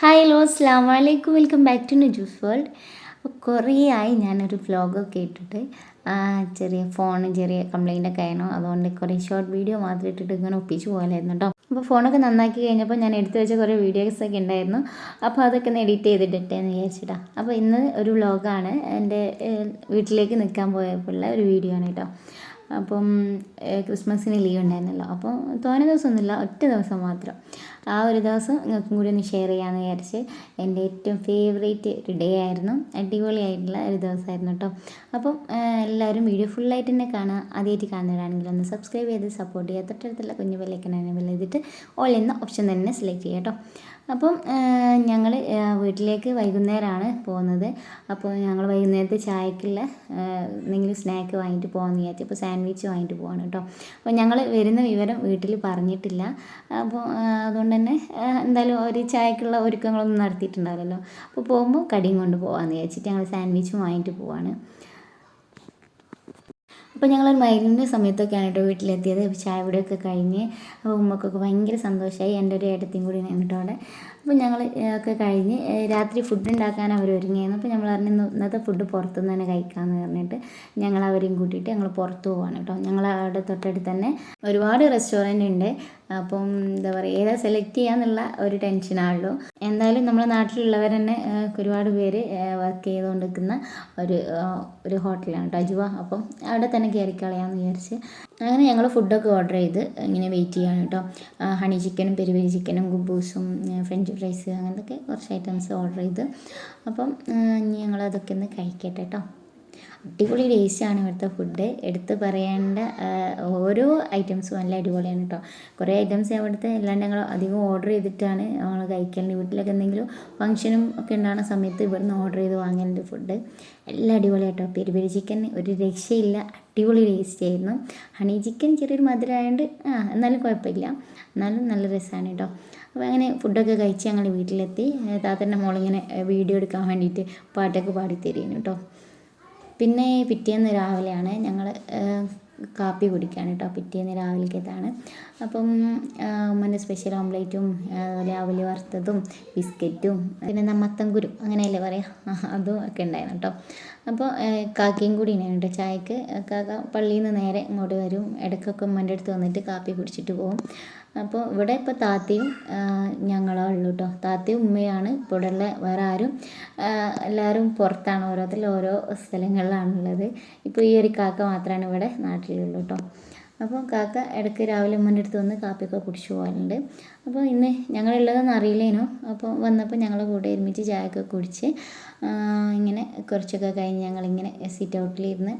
Hi hello അസ്ലാം വലൈക്കും welcome back to news world കുറേ ആയി ഞാനൊരു വ്ലോഗൊക്കെ ഇട്ടിട്ട്. ചെറിയ ഫോൺ ചെറിയ കംപ്ലൈന്റ് ഒക്കെ ആയിരുന്നു. അതുകൊണ്ട് കുറേ ഷോർട്ട് വീഡിയോ മാത്രം ഇട്ടിട്ട് ഇങ്ങനെ ഒപ്പിച്ച് പോകലായിരുന്നു കേട്ടോ അപ്പോൾ ഫോണൊക്കെ നന്നാക്കി കഴിഞ്ഞപ്പോൾ ഞാൻ എടുത്തു വെച്ച കുറേ വീഡിയോസ് ഒക്കെ ഉണ്ടായിരുന്നു അപ്പോൾ അതൊക്കെ ഒന്ന് എഡിറ്റ് ചെയ്തിട്ടെന്ന് വിചാരിച്ചിട്ടാ. അപ്പോൾ ഇന്ന് ഒരു വ്ലോഗാണ് എന്റെ വീട്ടിലേക്ക് നിൽക്കാൻ പോയപ്പോഴുള്ള ഒരു വീഡിയോ ആണ് കേട്ടോ അപ്പം ക്രിസ്മസിന് ലീവ് ഉണ്ടായിരുന്നല്ലോ. അപ്പോൾ തോനെ ദിവസമൊന്നുമില്ല ഒറ്റ ദിവസം മാത്രം. ആ ഒരു ദിവസം നിങ്ങൾക്കും കൂടി ഒന്ന് ഷെയർ ചെയ്യാമെന്ന് വിചാരിച്ച് എന്റെ ഏറ്റവും ഫേവറേറ്റ് ഒരു ഡേ ആയിരുന്നു. അടിപൊളിയായിട്ടുള്ള ഒരു ദിവസമായിരുന്നു കേട്ടോ. അപ്പം എല്ലാവരും വീഡിയോ ഫുള്ളായിട്ട് തന്നെ കാണുക. ആദ്യമായിട്ട് കാണുന്നവരാണെങ്കിൽ ഒന്ന് സബ്സ്ക്രൈബ് ചെയ്ത് സപ്പോർട്ട് ചെയ്യുക. തൊട്ടടുത്തുള്ള കുഞ്ഞു ബെല്ലൈക്കനാണ് ബെല്ല് ചെയ്തിട്ട് ഓൾ എന്ന ഓപ്ഷൻ തന്നെ സെലക്ട് ചെയ്യാം കേട്ടോ. അപ്പം ഞങ്ങൾ വീട്ടിലേക്ക് വൈകുന്നേരമാണ് പോകുന്നത്. അപ്പോൾ ഞങ്ങൾ വൈകുന്നേരത്തെ ചായക്കുള്ള എന്തെങ്കിലും സ്നാക്ക് വാങ്ങിയിട്ട് പോകാമെന്ന് വിചാരിച്ചു. അപ്പോൾ സാൻഡ്വിച്ച് വാങ്ങിയിട്ട് പോവാണ് കേട്ടോ. അപ്പോൾ ഞങ്ങൾ വരുന്ന വിവരം വീട്ടിൽ പറഞ്ഞിട്ടില്ല. അപ്പോൾ അതുകൊണ്ട് തന്നെ എന്തായാലും ഒരു ചായക്കുള്ള ഒരുക്കങ്ങളൊന്നും നടത്തിയിട്ടുണ്ടാവില്ലല്ലോ. അപ്പോൾ പോകുമ്പോൾ കടിയും കൊണ്ട് പോകാമെന്ന് വിചാരിച്ചിട്ട് ഞങ്ങൾ സാൻഡ്വിച്ചും വാങ്ങിയിട്ട് പോവാണ്. അപ്പോൾ ഞങ്ങൾ മൈലിന്റെ സമയത്തൊക്കെയാണ് കേട്ടോ വീട്ടിലെത്തിയത്. ചായ ഇവിടെയൊക്കെ കഴിഞ്ഞ് അപ്പോൾ ഉമ്മക്കൊക്കെ ഭയങ്കര സന്തോഷമായി. എന്റെ ഒരു ഏട്ടത്തിയും കൂടി കേട്ടോ അപ്പോൾ ഞങ്ങൾ ഒക്കെ കഴിഞ്ഞ് രാത്രി ഫുഡ് ഉണ്ടാക്കാൻ അവർ ഒരുങ്ങിയായിരുന്നു അപ്പോൾ ഞങ്ങൾ പറഞ്ഞു ഇന്നത്തെ ഫുഡ് പുറത്തുനിന്ന് തന്നെ കഴിക്കാമെന്ന് പറഞ്ഞിട്ട് ഞങ്ങൾ അവരെയും കൂട്ടിയിട്ട് ഞങ്ങൾ പുറത്ത് പോവാണ് കേട്ടോ ഞങ്ങൾ അവിടെ തൊട്ടടുത്ത് തന്നെ ഒരുപാട് റെസ്റ്റോറന്റ് ഉണ്ട് അപ്പം എന്താ പറയുക ഏതാ സെലക്ട് ചെയ്യാന്നുള്ള ഒരു ടെൻഷനാണല്ലോ എന്തായാലും നമ്മുടെ നാട്ടിലുള്ളവർ തന്നെ ഒരുപാട് പേര് വർക്ക് ചെയ്തുകൊണ്ടിരിക്കുന്ന ഒരു ഒരു ഹോട്ടലാണ് കേട്ടോ അജുവ. അപ്പം അവിടെ തന്നെ കയറി കളയാമെന്ന് വിചാരിച്ച് അങ്ങനെ ഞങ്ങൾ ഫുഡൊക്കെ ഓർഡർ ചെയ്ത് ഇങ്ങനെ വെയിറ്റ് ചെയ്യാണ് കേട്ടോ ഹണി ചിക്കനും പെരുപെരി ചിക്കനും ഗുബൂസും ഫ്രഞ്ച് ഫ്രൈസ് അങ്ങനത്തെ കുറച്ച് ഐറ്റംസ് ഓർഡർ ചെയ്ത്. അപ്പം ഞങ്ങളതൊക്കെ ഒന്ന് കഴിക്കട്ടെ കേട്ടോ അടിപൊളി ടേസ്റ്റാണ് ഇവിടുത്തെ ഫുഡ് എടുത്ത് പറയേണ്ട ഓരോ ഐറ്റംസും നല്ല അടിപൊളിയാണ് കേട്ടോ കുറേ ഐറ്റംസ് അവിടുത്തെ എല്ലാം ഞങ്ങൾ അധികം ഓർഡർ ചെയ്തിട്ടാണ് നമ്മൾ കഴിക്കലുണ്ട് വീട്ടിലൊക്കെ എന്തെങ്കിലും ഫംഗ്ഷനും ഒക്കെ ഉണ്ടാകുന്ന സമയത്ത് ഇവിടുന്ന് ഓർഡർ ചെയ്ത് വാങ്ങലുണ്ട് ഫുഡ് എല്ലാം അടിപൊളിയായിട്ടോ പെരി പെരി ചിക്കൻ ഒരു രക്ഷയില്ല. അടിപൊളി ടേസ്റ്റ് ആയിരുന്നു. ഹണി ചിക്കൻ ചെറിയൊരു മധുരമായതുകൊണ്ട് ആ എന്നാലും കുഴപ്പമില്ല. എന്നാലും നല്ല രസമാണ് കേട്ടോ അപ്പോൾ അങ്ങനെ ഫുഡൊക്കെ കഴിച്ച് ഞങ്ങൾ വീട്ടിലെത്തി. താത്തന്റെ മോളിങ്ങനെ വീഡിയോ എടുക്കാൻ വേണ്ടിയിട്ട് പാട്ടൊക്കെ പാടി തരുന്നു കേട്ടോ പിന്നെ പിറ്റേന്ന് രാവിലെയാണ് ഞങ്ങൾ കാപ്പി കുടിക്കുകയാണ് കേട്ടോ പിറ്റേന്ന് രാവിലേക്കത്താണ്. അപ്പം ഉമ്മന്റെ സ്പെഷ്യൽ ഓംലേറ്റും രാവിലെ വറുത്തതും ബിസ്ക്കറ്റും പിന്നെ നമ്മത്തങ്കുരു അങ്ങനെയല്ലേ പറയുക അതും ഒക്കെ ഉണ്ടായിരുന്നു കേട്ടോ അപ്പോൾ കാക്കയും കൂടി ഉണ്ടായിരുന്നു കേട്ടോ ചായക്ക്. കാക്ക പള്ളിയിൽ നിന്ന് നേരെ ഇങ്ങോട്ട് വരും. ഇടയ്ക്കൊക്കെ ഉമ്മന്റെ അടുത്ത് വന്നിട്ട് കാപ്പി കുടിച്ചിട്ട് പോകും അപ്പോൾ ഇവിടെ ഇപ്പോൾ താത്തയും ഞങ്ങളോ ഉള്ളൂ കേട്ടോ താത്തയും ഉമ്മയാണ് ഇവിടെ ഉള്ള വേറെ ആരും എല്ലാവരും പുറത്താണ്. ഓരോരുത്തർ ഓരോ സ്ഥലങ്ങളിലാണുള്ളത്. ഇപ്പോൾ ഈ ഒരു കാക്ക മാത്രമാണ് ഇവിടെ നാട്ടിലുള്ളൂ കേട്ടോ അപ്പോൾ കാക്ക ഇടയ്ക്ക് രാവിലെ ഉമ്മന്റെ അടുത്ത് വന്ന് കാപ്പിയൊക്കെ കുടിച്ചു പോകാറുണ്ട് അപ്പോൾ ഇന്ന് ഞങ്ങളുള്ളതെന്ന് അറിയില്ലേനോ? അപ്പോൾ വന്നപ്പോൾ ഞങ്ങൾ കൂടെ ഒരുമിച്ച് ചായയൊക്കെ കുടിച്ച് ഇങ്ങനെ കുറച്ചൊക്കെ കഴിഞ്ഞ് ഞങ്ങളിങ്ങനെ സിറ്റ് ഔട്ടിലിരുന്ന്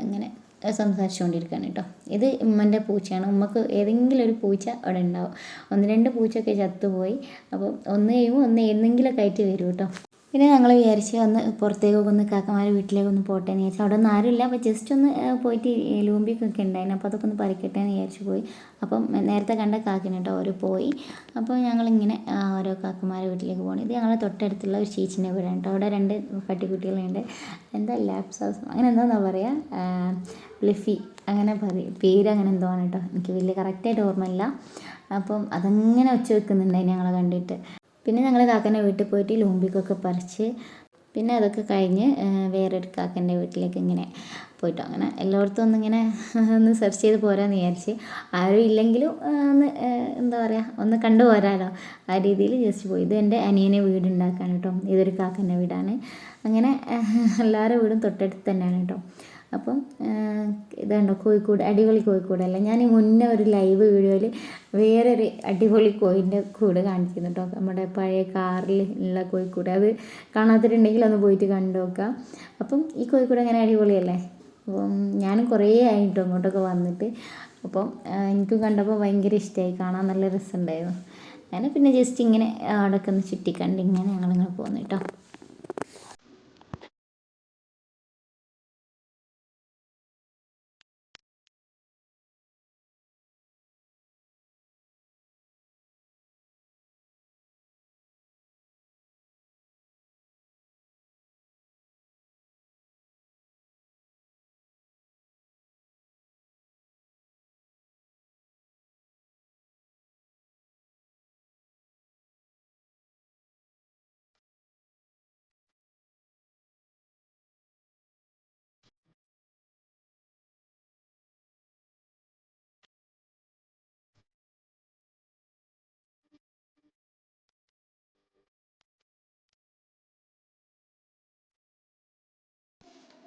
ഇങ്ങനെ സംസാരിച്ചുകൊണ്ടിരിക്കുകയാണ് കേട്ടോ. ഇത് ഉമ്മന്റെ പൂച്ചയാണ്. ഉമ്മക്ക് ഏതെങ്കിലും ഒരു പൂച്ച അവിടെ ഉണ്ടാവും. ഒന്ന് രണ്ട് പൂച്ചയൊക്കെ ചത്തുപോയി. അപ്പോൾ ഒന്ന് കഴിയുമ്പോൾ ഒന്ന് ഏതെങ്കിലുമൊക്കെ ആയിട്ട് വരും കേട്ടോ. പിന്നെ ഞങ്ങൾ വിചാരിച്ച് ഒന്ന് പുറത്തേക്കൊക്കെ ഒന്ന് കാക്കമാരെ വീട്ടിലേക്ക് ഒന്ന് പോട്ടെ എന്ന് വിചാരിച്ചു. അവിടെ ഒന്നും ആരുമില്ല. അപ്പോൾ ജസ്റ്റ് ഒന്ന് പോയിട്ട് ലൂമ്പിക്കൊക്കെ ഉണ്ടായിരുന്നു. അപ്പോൾ അതൊക്കെ ഒന്ന് പറിക്കട്ടെ എന്ന് വിചാരിച്ച് പോയി. അപ്പം നേരത്തെ കണ്ട കാക്കിന് കേട്ടോ അവർ പോയി. അപ്പോൾ ഞങ്ങളിങ്ങനെ ഓരോ കാക്കമാരെ വീട്ടിലേക്ക് പോകണം ഇത് ഞങ്ങളെ തൊട്ടടുത്തുള്ള ഒരു ചേച്ചിന്റെ വീടാണ് കേട്ടോ. അവിടെ രണ്ട് പട്ടിക്കുട്ടികളുണ്ട് എന്താ ലാപ്സ് ഹൗസ്? അങ്ങനെ എന്താണെന്നാ പറയുക ലിഫി അങ്ങനെ പറ പേര് അങ്ങനെ എന്തോ ആണ് കേട്ടോ. എനിക്ക് വലിയ കറക്റ്റായിട്ട് ഓർമ്മയില്ല. അപ്പം അതങ്ങനെ ഒച്ച വെക്കുന്നുണ്ടായി ഞങ്ങളെ കണ്ടിട്ട്. പിന്നെ ഞങ്ങൾ കാക്കന്റെ വീട്ടിൽ പോയിട്ട് ലൂമ്പിക്കൊക്കെ പറിച്ച് പിന്നെ അതൊക്കെ കഴിഞ്ഞ് വേറൊരു കാക്കന്റെ വീട്ടിലേക്ക് ഇങ്ങനെ പോയിട്ടോ. അങ്ങനെ എല്ലായിടത്തും ഒന്നിങ്ങനെ ഒന്ന് സെർച്ച് ചെയ്ത് പോരാന്ന് വിചാരിച്ച്. ആരും ഇല്ലെങ്കിലും ഒന്ന് എന്താ പറയുക ഒന്ന് കണ്ടു പോരാലോ. ആ രീതിയിൽ ജസ്റ്റ് പോയി. ഇത് എന്റെ അനിയനെ വീടുണ്ടാക്കാൻ കേട്ടോ. ഇതൊരു കാക്കന്റെ വീടാണ്. അങ്ങനെ എല്ലാവരുടെ വീടും തൊട്ടടുത്ത് തന്നെയാണ് കേട്ടോ. അപ്പം ഇതുണ്ടോ കോഴിക്കോട് അടിപൊളി കോഴിക്കോടല്ല ഞാൻ മുന്നേ ഒരു ലൈവ് വീഡിയോയിൽ വേറൊരു അടിപൊളി കോഴിന്റെ കൂട് കാണിക്കുന്നു കേട്ടോ നമ്മുടെ പഴയ കാറിൽ ഉള്ള കോഴിക്കൂട്. അത് കാണാത്തിട്ടുണ്ടെങ്കിൽ ഒന്ന് പോയിട്ട് കണ്ടു നോക്കാം. അപ്പം ഈ കോഴിക്കൂട് അങ്ങനെ അടിപൊളിയല്ലേ? അപ്പം ഞാനും കുറേ ആയിട്ടോ അങ്ങോട്ടൊക്കെ വന്നിട്ട്. അപ്പം എനിക്കും കണ്ടപ്പോൾ ഭയങ്കര ഇഷ്ടമായി കാണാൻ നല്ല രസമുണ്ടായിരുന്നു. അങ്ങനെ പിന്നെ ജസ്റ്റ് ഇങ്ങനെ അവിടെയൊക്കെ ഒന്ന് ചുറ്റിക്കണ്ട് ഇങ്ങനെ ഞങ്ങളിങ്ങനെ പോകുന്നു കേട്ടോ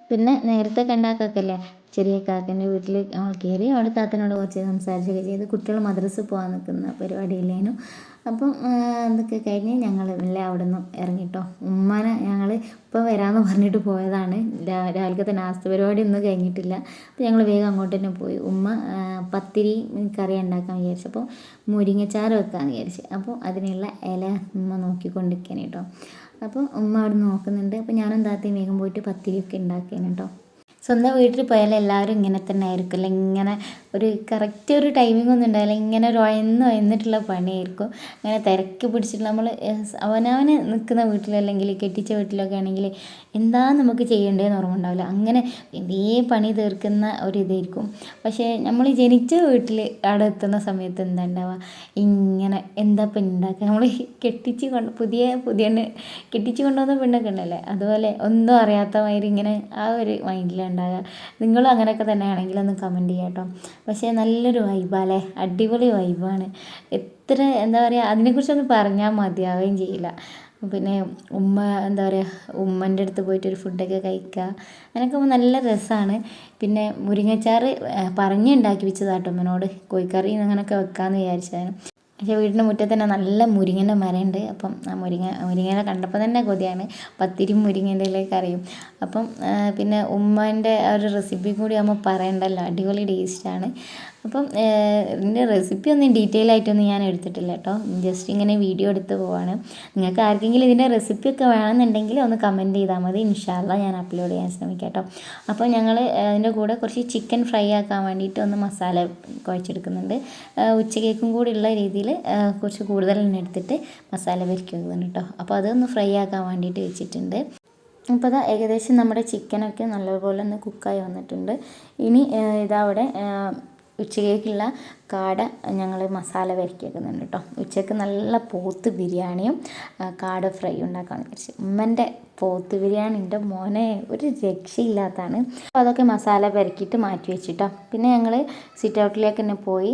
പിന്നെ നേരത്തെ കണ്ട കാക്കല്ലേ? ചെറിയ കാക്കന്റെ വീട്ടിൽ നമ്മൾ കയറി അവിടെ താത്തനോട് കുറച്ച് സംസാരിച്ചൊക്കെ ചെയ്ത് കുട്ടികൾ മദ്രസ പോകാൻ നിൽക്കുന്ന പരിപാടിയില്ലേനു. അപ്പം അതൊക്കെ കഴിഞ്ഞ് ഞങ്ങൾ മെല്ലെ അവിടെ നിന്ന് ഇറങ്ങിട്ടോ. ഉമ്മാനെ ഞങ്ങൾ ഇപ്പം വരാമെന്ന് പറഞ്ഞിട്ട് പോയതാണ്. രാവിലത്തെ നാസ്ത പരിപാടി ഒന്നും കഴിഞ്ഞിട്ടില്ല. അപ്പം ഞങ്ങൾ വേഗം അങ്ങോട്ട് തന്നെ പോയി. ഉമ്മ പത്തിരി കറി ഉണ്ടാക്കാൻ വിചാരിച്ചു. അപ്പോൾ മുരിങ്ങച്ചാറ് വെക്കാമെന്ന് വിചാരിച്ചു. അപ്പോൾ അതിനുള്ള ഇല ഉമ്മ നോക്കിക്കൊണ്ടിരിക്കാൻ കേട്ടോ. അപ്പോൾ ഉമ്മ അവിടെ നോക്കുന്നുണ്ട്. അപ്പോൾ ഞാൻ താത്തയും വേഗം പോയിട്ട് പത്തിരിയൊക്കെ ഉണ്ടാക്കിയാണ് കേട്ടോ സ്വന്തം വീട്ടിൽ പോയാൽ എല്ലാവരും ഇങ്ങനെ തന്നെ ആയിരിക്കും. അല്ലെങ്കിൽ ഇങ്ങനെ ഒരു കറക്റ്റ് ഒരു ടൈമിംഗ് ഒന്നും ഉണ്ടാവില്ല. ഇങ്ങനെ ഒരു ഒന്ന് ഒയന്നിട്ടുള്ള പണിയായിരിക്കും. അങ്ങനെ തിരക്ക് പിടിച്ചിട്ട് നമ്മൾ അവനവന് നിൽക്കുന്ന വീട്ടിലല്ലെങ്കിൽ കെട്ടിച്ച വീട്ടിലൊക്കെ ആണെങ്കിൽ എന്താ നമുക്ക് ചെയ്യേണ്ടതെന്ന് ഓർമ്മ ഉണ്ടാവില്ല. അങ്ങനെ ഇതേ പണി തീർക്കുന്ന ഒരു ഇതായിരിക്കും. പക്ഷേ നമ്മൾ ജനിച്ച വീട്ടിൽ അവിടെ എത്തുന്ന സമയത്ത് എന്താ ഉണ്ടാവുക? ഇങ്ങനെ എന്താ ഇപ്പം ഉണ്ടാക്കുക? നമ്മൾ കെട്ടിച്ച് കൊണ്ട് പുതിയ പുതിയ കെട്ടിച്ച് കൊണ്ടുവന്ന പെണ്ണൊക്കെ ഉണ്ടല്ലേ? അതുപോലെ ഒന്നും അറിയാത്ത മാതിരി ഇങ്ങനെ ആ ഒരു മൈൻഡിലാണ് ഉണ്ടാകുക നിങ്ങളും അങ്ങനെയൊക്കെ തന്നെയാണെങ്കിൽ ഒന്ന് കമന്റ് ചെയ്യാം കേട്ടോ. പക്ഷേ നല്ലൊരു വൈബാല്ലേ അടിപൊളി വൈബാണ് എത്ര എന്താ പറയുക അതിനെക്കുറിച്ചൊന്ന് പറഞ്ഞാൽ മതിയാവുകയും ചെയ്യില്ല. പിന്നെ ഉമ്മ എന്താ പറയുക ഉമ്മന്റെ അടുത്ത് പോയിട്ട് ഒരു ഫുഡൊക്കെ കഴിക്കുക. അങ്ങനെയൊക്കെ നല്ല രസമാണ്. പിന്നെ മുരിങ്ങച്ചാറ് പറഞ്ഞുണ്ടാക്കി വെച്ചതാട്ടോ അമ്മനോട് കോഴിക്കറി അങ്ങനെയൊക്കെ വെക്കാമെന്ന് വിചാരിച്ചതാണ്. പക്ഷേ വീടിന്റെ മുറ്റത്ത് തന്നെ നല്ല മുരിങ്ങന്റെ മരമുണ്ട് അപ്പം ആ മുരിങ്ങ മുരിങ്ങേനെ കണ്ടപ്പോൾ തന്നെ കൊതിയാണ്. പത്തിരിയും മുരിങ്ങേന്റെ ഇലയും അപ്പം പിന്നെ ഉമ്മേന്റെ ആ ഒരു റെസിപ്പി കൂടി ആകുമ്പോൾ പറയണ്ടല്ലോ. അടിപൊളി ടേസ്റ്റാണ് അപ്പം ഇതിന്റെ റെസിപ്പി ഒന്നും ഡീറ്റെയിൽ ആയിട്ടൊന്നും ഞാൻ എടുത്തിട്ടില്ല കേട്ടോ. ജസ്റ്റ് ഇങ്ങനെ വീഡിയോ എടുത്ത് പോവാണ്. നിങ്ങൾക്ക് ആർക്കെങ്കിലും ഇതിന്റെ റെസിപ്പി ഒക്കെ വേണമെന്നുണ്ടെങ്കിൽ ഒന്ന് കമന്റ് ചെയ്താൽ മതി. ഇൻഷാല്ല ഞാൻ അപ്ലോഡ് ചെയ്യാൻ ശ്രമിക്കാം കേട്ടോ. അപ്പോൾ ഞങ്ങൾ അതിന്റെ കൂടെ കുറച്ച് ചിക്കൻ ഫ്രൈ ആക്കാൻ വേണ്ടിയിട്ട് ഒന്ന് മസാല കുഴച്ചെടുക്കുന്നുണ്ട്. ഉച്ചക്കേക്കും കൂടി ഉള്ള രീതിയിൽ കുറച്ച് കൂടുതൽ എണ്ണ എടുത്തിട്ട് മസാല പെരുക്കി വെക്കുന്നുണ്ട് കേട്ടോ. അപ്പോൾ അതൊന്ന് ഫ്രൈ ആക്കാൻ വേണ്ടിയിട്ട് വെച്ചിട്ടുണ്ട്. അപ്പോൾ അതാ ഏകദേശം നമ്മുടെ ചിക്കനൊക്കെ നല്ലപോലെ ഒന്ന് കുക്കായി വന്നിട്ടുണ്ട്. ഇനി ഇതവിടെ ഉച്ചക്കേക്കുള്ള കാട ഞങ്ങൾ മസാല വരക്കിയേക്കുന്നുണ്ട് കേട്ടോ ഉച്ചയ്ക്ക് നല്ല പോത്ത് ബിരിയാണിയും കാട ഫ്രൈ ഉണ്ടാക്കാമെന്ന് വിചാരിച്ചു. ഉമ്മന്റെ പോത്ത് ബിരിയാണി എന്റെ മോനെ ഒരു രക്ഷയില്ലാത്തതാണ് അപ്പോൾ അതൊക്കെ മസാല പെരക്കിയിട്ട് മാറ്റി വെച്ചിട്ടോ. പിന്നെ ഞങ്ങൾ സിറ്റ് ഔട്ടിലേക്ക് തന്നെ പോയി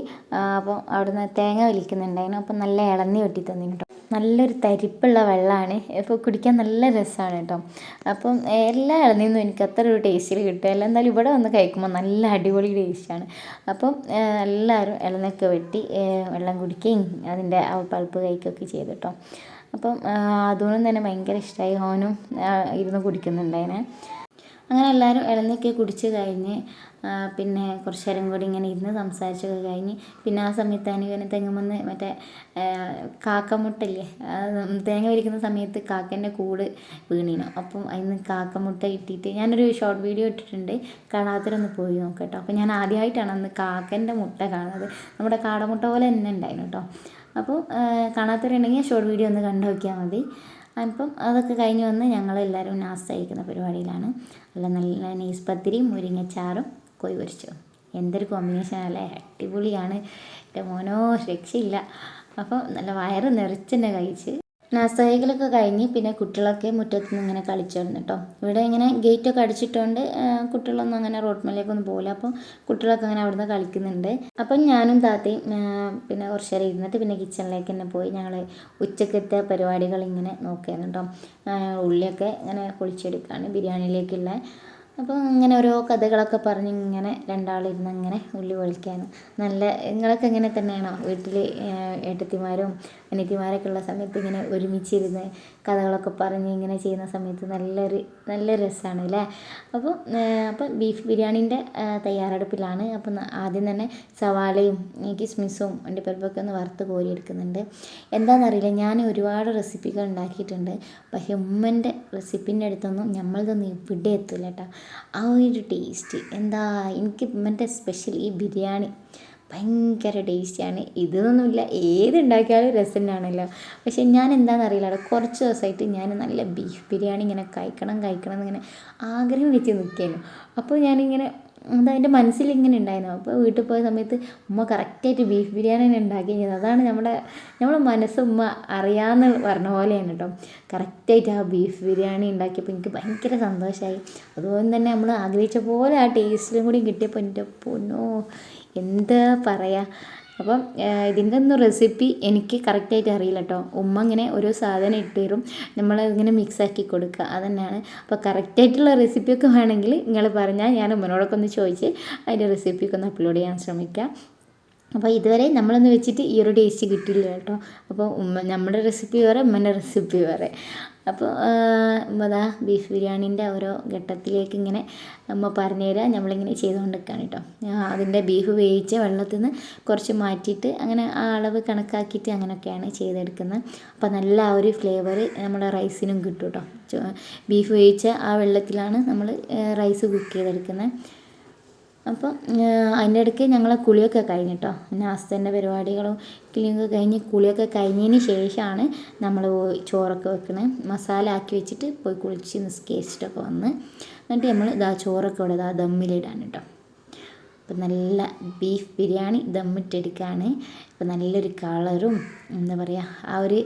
അപ്പോൾ അവിടുന്ന് തേങ്ങ വലിക്കുന്നുണ്ടായിരുന്നു അപ്പോൾ നല്ല ഇളന്നി വെട്ടി തന്നിട്ടോ നല്ലൊരു തരിപ്പുള്ള വെള്ളമാണ് ഇപ്പോൾ കുടിക്കാൻ നല്ല രസമാണ് കേട്ടോ അപ്പം എല്ലാ ഇളനീന്നും എനിക്ക് അത്ര ഒരു ടേസ്റ്റിൽ കിട്ടില്ല എന്നാലും ഇവിടെ വന്ന് കഴിക്കുമ്പോൾ നല്ല അടിപൊളി ടേസ്റ്റാണ് അപ്പം എല്ലാവരും ഇളനൊക്കെ വെട്ടി വെള്ളം കുടിക്കുകയും അതിന്റെ പൾപ്പ് കഴിക്കുകയൊക്കെ ചെയ്തു കേട്ടോ അപ്പം അതുകൊണ്ടും തന്നെ ഭയങ്കര ഇഷ്ടമായി ഓനും ഇരുന്ന് കുടിക്കുന്നുണ്ടായിനെ അങ്ങനെ എല്ലാവരും ഇളനൊക്കെ കുടിച്ച് കഴിഞ്ഞ് പിന്നെ കുറച്ച് നേരം കൂടി ഇങ്ങനെ ഇരുന്ന് സംസാരിച്ചൊക്കെ കഴിഞ്ഞ്. പിന്നെ ആ സമയത്താണ് ഇവനെ തെങ്ങുമെന്ന് മറ്റേ കാക്കമുട്ടല്ലേ? തേങ്ങ വിരിക്കുന്ന സമയത്ത് കാക്കേന്റെ കൂട് വീണിനു അപ്പം അതിന് കാക്കമുട്ട കിട്ടിയിട്ട് ഞാനൊരു ഷോർട്ട് വീഡിയോ ഇട്ടിട്ടുണ്ട്. കാണാത്തവരൊന്ന് പോയി നോക്കാം കേട്ടോ അപ്പോൾ ഞാൻ ആദ്യമായിട്ടാണ് അന്ന് കാക്കന്റെ മുട്ട കാണുന്നത്. നമ്മുടെ കാടമുട്ട പോലെ തന്നെ ഉണ്ടായിരുന്നു കേട്ടോ. അപ്പോൾ കാണാത്തവരുണ്ടെങ്കിൽ ഷോർട്ട് വീഡിയോ ഒന്ന് കണ്ടു നോക്കിയാൽ മതി. അപ്പം അതൊക്കെ കഴിഞ്ഞ് വന്ന് ഞങ്ങളെല്ലാവരും നാസ്ത പരിപാടിയിലാണ്. അല്ല നല്ല നെയ്സ് പത്തിരിയും മുരിങ്ങച്ചാറും കോഴി പൊരിച്ചു എന്തൊരു കോമ്പിനേഷനല്ലേ അടിപൊളിയാണ്. എന്റെ മോനോ രക്ഷയില്ല. അപ്പോൾ നല്ല വയറ് നിറച്ച് തന്നെ കഴിച്ച്. നാസ്ത കഴിക്കലൊക്കെ കഴിഞ്ഞ് പിന്നെ കുട്ടികളൊക്കെ മുറ്റത്ത് നിന്ന് ഇങ്ങനെ കളിച്ചിരുന്നു കേട്ടോ ഇവിടെ ഇങ്ങനെ ഗേറ്റൊക്കെ അടിച്ചിട്ടുകൊണ്ട് കുട്ടികളൊന്നും അങ്ങനെ റോഡ് മേലേക്കൊന്നും പോകില്ല അപ്പോൾ കുട്ടികളൊക്കെ അങ്ങനെ അവിടുന്ന് കളിക്കുന്നുണ്ട്. അപ്പം ഞാനും താത്തയും പിന്നെ കുറച്ച് നേരം ഇരുന്നിട്ട് പിന്നെ കിച്ചണിലേക്ക് തന്നെ പോയി ഞങ്ങൾ ഉച്ചക്കത്തെ പരിപാടികൾ ഇങ്ങനെ നോക്കിയായിരുന്നു കേട്ടോ ഉള്ളിയൊക്കെ ഇങ്ങനെ പൊളിച്ചെടുക്കുകയാണ് ബിരിയാണിയിലേക്കുള്ള അപ്പോൾ ഇങ്ങനെ ഓരോ കഥകളൊക്കെ പറഞ്ഞ് ഇങ്ങനെ രണ്ടാളിരുന്ന് ഇങ്ങനെ ഉള്ളി പൊളിക്കാനും. നല്ല നിങ്ങളൊക്കെ ഇങ്ങനെ തന്നെയാണോ വീട്ടിൽ ഏട്ടത്തിമാരും അനിയത്തിമാരൊക്കെ ഉള്ള സമയത്ത് ഇങ്ങനെ ഒരുമിച്ചിരുന്ന് കഥകളൊക്കെ പറഞ്ഞ് ഇങ്ങനെ ചെയ്യുന്ന സമയത്ത് നല്ലൊരു നല്ല രസമാണ് അല്ലേ? അപ്പോൾ അപ്പോൾ ബീഫ് ബിരിയാണീന്റെ തയ്യാറെടുപ്പിലാണ്. അപ്പം ആദ്യം തന്നെ സവാളയും കിസ്മിസും അണ്ടിപ്പരിപ്പൊക്കെ ഒന്ന് വറുത്ത് കോരിയെടുക്കുന്നുണ്ട്. എന്താണെന്നറിയില്ല ഞാൻ ഒരുപാട് റെസിപ്പികൾ ഉണ്ടാക്കിയിട്ടുണ്ട്. പക്ഷേ ഉമ്മന്റെ റെസിപ്പിന്റെ അടുത്തൊന്നും നമ്മളിതൊന്നും ഇവിടെ എത്തില്ല കേട്ടോ. ആ ഒരു ടേസ്റ്റ്. എന്താ എനിക്ക് ഉമ്മന്റെ സ്പെഷ്യൽ ഈ ബിരിയാണി ഭയങ്കര ടേസ്റ്റിയാണ്. ഇതൊന്നുമില്ല. ഏതുണ്ടാക്കിയാലും രസം തന്നെയാണല്ലോ പക്ഷേ ഞാൻ അറിയില്ല കുറച്ച് ദിവസമായിട്ട് ഞാൻ നല്ല ബീഫ് ബിരിയാണി ഇങ്ങനെ കഴിക്കണം കഴിക്കണം എന്നിങ്ങനെ ആഗ്രഹം വെച്ച് നിൽക്കുകയാണ് അപ്പോൾ ഞാനിങ്ങനെ എന്താ എന്റെ മനസ്സിൽ ഇങ്ങനെ ഉണ്ടായിരുന്നു. അപ്പോൾ വീട്ടിൽ പോയ സമയത്ത് ഉമ്മ കറക്റ്റായിട്ട് ബീഫ് ബിരിയാണി തന്നെ ഉണ്ടാക്കി അതാണ് നമ്മുടെ നമ്മുടെ മനസ്സ് ഉമ്മ അറിയാമെന്ന് പറഞ്ഞ പോലെയാണ് കേട്ടോ. കറക്റ്റായിട്ട് ആ ബീഫ് ബിരിയാണി ഉണ്ടാക്കിയപ്പോൾ എനിക്ക് ഭയങ്കര സന്തോഷമായി. അതുപോലെ തന്നെ നമ്മൾ ആഗ്രഹിച്ച പോലെ ആ ടേസ്റ്റിലും കൂടി കിട്ടിയപ്പോൾ എന്റെ പൊന്നോ എന്താ പറയുക അപ്പം ഇതിന്റെ ഒന്നും റെസിപ്പി എനിക്ക് കറക്റ്റായിട്ട് അറിയില്ല കേട്ടോ ഉമ്മ ഇങ്ങനെ ഓരോ സാധനം ഇട്ട് തരും. നമ്മൾ ഇങ്ങനെ മിക്സ് ആക്കി കൊടുക്കുക. അതന്നെയാണ്. അപ്പോൾ കറക്റ്റായിട്ടുള്ള റെസിപ്പിയൊക്കെ വേണമെങ്കിൽ നിങ്ങൾ പറഞ്ഞാൽ ഞാൻ ഉമ്മനോടൊക്കെ ഒന്ന് ചോദിച്ച് അതിന്റെ റെസിപ്പിയൊക്കെ ഒന്ന് അപ്ലോഡ് ചെയ്യാൻ ശ്രമിക്കാം. അപ്പോൾ ഇതുവരെ നമ്മളൊന്ന് വെച്ചിട്ട് ഈ ഒരു ടേസ്റ്റ് കിട്ടില്ല കേട്ടോ അപ്പോൾ ഉമ്മ നമ്മുടെ റെസിപ്പി വേറെ ഉമ്മന്റെ റെസിപ്പി വേറെ. അപ്പോൾ അതാ ബീഫ് ബിരിയാണീന്റെ ഓരോ ഘട്ടത്തിലേക്ക് ഇങ്ങനെ നമ്മൾ പറഞ്ഞു തരാം. നമ്മളിങ്ങനെ ചെയ്തുകൊണ്ടിരിക്കുകയാണ് കേട്ടോ അതിന്റെ ബീഫ് വേവിച്ച് വെള്ളത്തിൽ നിന്ന് കുറച്ച് മാറ്റിയിട്ട് അങ്ങനെ ആ അളവ് കണക്കാക്കിയിട്ട് അങ്ങനെയൊക്കെയാണ് ചെയ്തെടുക്കുന്നത്. അപ്പോൾ നല്ല ആ ഒരു ഫ്ലേവർ നമ്മുടെ റൈസിനും കിട്ടും കേട്ടോ ബീഫ് വേവിച്ച ആ വെള്ളത്തിലാണ് നമ്മൾ റൈസ് കുക്ക് ചെയ്തെടുക്കുന്നത്. അപ്പോൾ അതിന്റെ ഇടയ്ക്ക് ഞങ്ങളെ കുളിയൊക്കെ കഴിഞ്ഞു കേട്ടോ നാസ്തേന്റെ പരിപാടികളും ക്ലീനൊക്കെ കഴിഞ്ഞ് കുളിയൊക്കെ കഴിഞ്ഞതിന് ശേഷമാണ് നമ്മൾ പോയി ചോറൊക്കെ വെക്കുന്നത് മസാല ആക്കി വെച്ചിട്ട് പോയി കുളിച്ച് നിസ്കരിച്ചിട്ടൊക്കെ വന്ന് എന്നിട്ട് നമ്മൾ ഇതാ ചോറൊക്കെ ഇവിടെ ഇതാ ദമ്മിലിടാൻ കേട്ടോ അപ്പം നല്ല ബീഫ് ബിരിയാണി ദമ്മിട്ടെടുക്കുകയാണ് ഇപ്പം നല്ലൊരു കളറും എന്താ പറയുക ആ ഒരു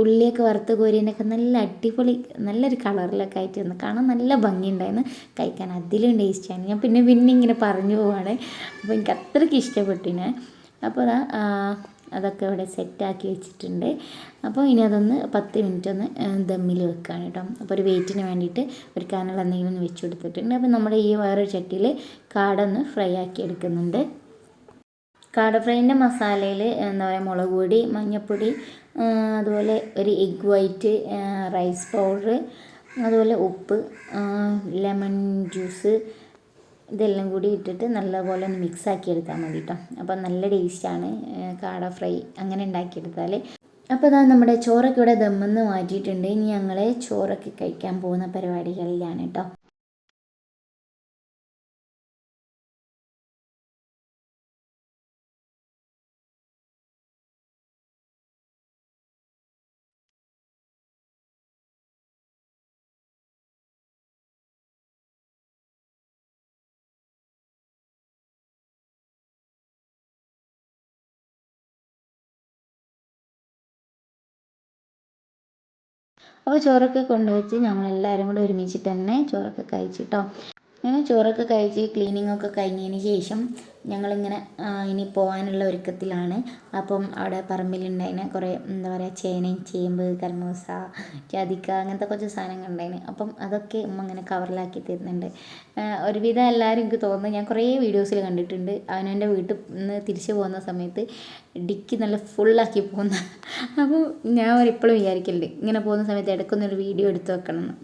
ഉള്ളിയൊക്കെ വറുത്ത് കോരിയതിനൊക്കെ നല്ല അടിപൊളി നല്ലൊരു കളറിലൊക്കെ ആയിട്ട് വന്നു. കാണാൻ നല്ല ഭംഗിയുണ്ടായിരുന്നു. കഴിക്കാൻ അതിലും ടേസ്റ്റാണ് ഞാൻ പിന്നെ പിന്നെ ഇങ്ങനെ പറഞ്ഞു പോവാണ്. അപ്പോൾ എനിക്ക് അത്രയ്ക്ക് ഇഷ്ടപ്പെട്ടിനെ അപ്പോൾ അതാ അതൊക്കെ ഇവിടെ സെറ്റാക്കി വെച്ചിട്ടുണ്ട്. അപ്പോൾ ഇനി അതൊന്ന് പത്ത് മിനിറ്റ് ഒന്ന് ദമ്മിൽ വെക്കുകയാണ് കേട്ടോ. അപ്പോൾ ഒരു വെയിറ്റിന് വേണ്ടിയിട്ട് ഒരു കനൽ എന്തെങ്കിലും ഒന്ന് വെച്ച് കൊടുത്തിട്ടുണ്ട്. അപ്പോൾ നമ്മുടെ ഈ വേറൊരു ചട്ടിയിൽ കാടൊന്ന് ഫ്രൈ ആക്കി എടുക്കുന്നുണ്ട്. കാട ഫ്രൈന്റെ മസാലയിൽ എന്താ പറയുക മുളക് പൊടി മഞ്ഞൾപ്പൊടി അതുപോലെ ഒരു എഗ് വൈറ്റ് റൈസ് പൗഡർ അതുപോലെ ഉപ്പ് ലെമൺ ജ്യൂസ് ഇതെല്ലാം കൂടി ഇട്ടിട്ട് നല്ലപോലെ ഒന്ന് മിക്സ് ആക്കി എടുത്താൽ മതി കേട്ടോ അപ്പോൾ നല്ല ടേസ്റ്റാണ് കാട ഫ്രൈ അങ്ങനെ ഉണ്ടാക്കിയെടുത്താൽ. അപ്പോൾ അതാ നമ്മുടെ ചോറൊക്കെ ഇവിടെ ദമ്മെന്ന് മാറ്റിയിട്ടുണ്ട്. ഇനി ഞങ്ങൾ ചോറൊക്കെ കഴിക്കാൻ പോകുന്ന പരിപാടികളിലാണ് കേട്ടോ അപ്പോൾ ചോറൊക്കെ കൊണ്ടുവച്ച് ഞങ്ങളെല്ലാവരും കൂടെ ഒരുമിച്ചിട്ട് തന്നെ ചോറൊക്കെ കഴിച്ചിട്ടോ. അങ്ങനെ ചോറൊക്കെ കഴിച്ച് ക്ലീനിങ്ങൊക്കെ കഴിഞ്ഞതിന് ശേഷം ഞങ്ങളിങ്ങനെ ഇനി പോകാനുള്ള ഒരുക്കത്തിലാണ്. അപ്പം അവിടെ പറമ്പിലുണ്ടായിന് കുറേ എന്താ പറയുക ചേനയും ചേമ്പ് കർമൂസ ജാതിക്ക അങ്ങനത്തെ കുറച്ച് സാധനങ്ങൾ ഉണ്ടായിന്. അപ്പം അതൊക്കെ ഉമ്മ ഇങ്ങനെ കവറിലാക്കി തരുന്നുണ്ട്. ഒരുവിധം എല്ലാവരും എനിക്ക് തോന്നുന്നു ഞാൻ കുറേ വീഡിയോസിൽ കണ്ടിട്ടുണ്ട്. അവനവന്റെ വീട്ടിൽ നിന്ന് തിരിച്ചു പോകുന്ന സമയത്ത് ഡിക്കി നല്ല ഫുള്ളാക്കി പോകുന്ന. അപ്പോൾ ഞാൻ ഇപ്പോഴും വിചാരിക്കലുണ്ട് ഇങ്ങനെ പോകുന്ന സമയത്ത് ഇടയ്ക്കൊന്നൊരു വീഡിയോ എടുത്ത് വെക്കണം എന്ന്.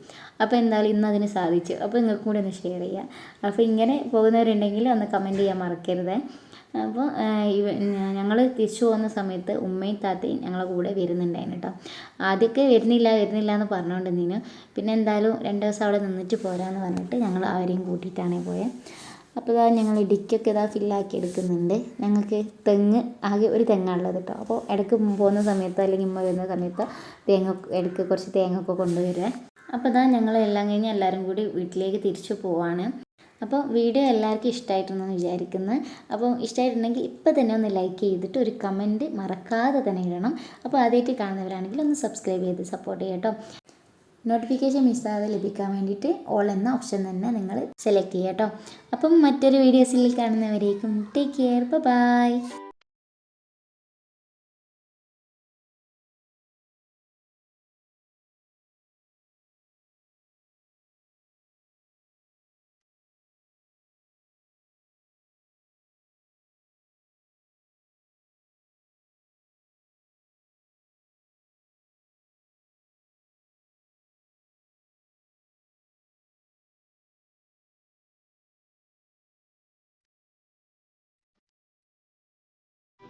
അപ്പോൾ എന്തായാലും ഇന്ന് അതിന് സാധിച്ചു. അപ്പോൾ നിങ്ങൾക്കും കൂടി ഒന്ന് ഷെയർ ചെയ്യാം. അപ്പോൾ ഇങ്ങനെ പോകുന്നവരുണ്ടെങ്കിൽ ഒന്ന് കമന്റ് ചെയ്യാൻ മറക്കരുത്. അപ്പോൾ ഞങ്ങൾ തിരിച്ചു പോകുന്ന സമയത്ത് ഉമ്മയും താത്തയും ഞങ്ങളെ കൂടെ വരുന്നുണ്ടായിരുന്നു കേട്ടോ ആദ്യമൊക്കെ വരുന്നില്ല വരുന്നില്ല എന്ന് പറഞ്ഞുകൊണ്ട് നിന്നു പിന്നെ എന്തായാലും രണ്ട് ദിവസം അവിടെ നിന്നിട്ട് പോരാന്ന് പറഞ്ഞിട്ട് ഞങ്ങൾ അവരെയും കൂട്ടിയിട്ടാണ് പോയത് അപ്പോൾ ഇതാ ഞങ്ങൾ ഇടിക്കൊക്കെ ഇതാ ഫില്ലാക്കി എടുക്കുന്നുണ്ട്. ഞങ്ങൾക്ക് തെങ്ങ് ആകെ ഒരു തെങ്ങാണുള്ളത് കേട്ടോ അപ്പോൾ ഇടയ്ക്ക് പോകുന്ന സമയത്ത് അല്ലെങ്കിൽ ഉമ്മ വരുന്ന സമയത്ത് തേങ്ങ ഇടയ്ക്ക് കുറച്ച് തേങ്ങ ഒക്കെ കൊണ്ടുവരുക അപ്പോൾ ഇതാ ഞങ്ങൾ എല്ലാം കഴിഞ്ഞ് എല്ലാവരും കൂടി വീട്ടിലേക്ക് തിരിച്ചു പോവാണ്. അപ്പോൾ വീഡിയോ എല്ലാവർക്കും ഇഷ്ടമായിട്ടുണ്ടെന്ന് വിചാരിക്കുന്നു. അപ്പോൾ ഇഷ്ടമായിട്ടുണ്ടെങ്കിൽ ഇപ്പോൾ തന്നെ ഒന്ന് ലൈക്ക് ചെയ്തിട്ട് ഒരു കമന്റ് മറക്കാതെ തന്നെ ഇടണം. അപ്പോൾ ആദ്യമായിട്ട് കാണുന്നവരാണെങ്കിൽ ഒന്ന് സബ്സ്ക്രൈബ് ചെയ്ത് സപ്പോർട്ട് ചെയ്യട്ടോ നോട്ടിഫിക്കേഷൻ മിസ്സാതെ ലഭിക്കാൻ വേണ്ടിയിട്ട് ഓൾ എന്ന ഓപ്ഷൻ തന്നെ നിങ്ങൾ സെലക്ട് ചെയ്യാം കേട്ടോ അപ്പം മറ്റൊരു വീഡിയോസിൽ കാണുന്നവരേക്കും ടേക്ക് കെയർ ബൈ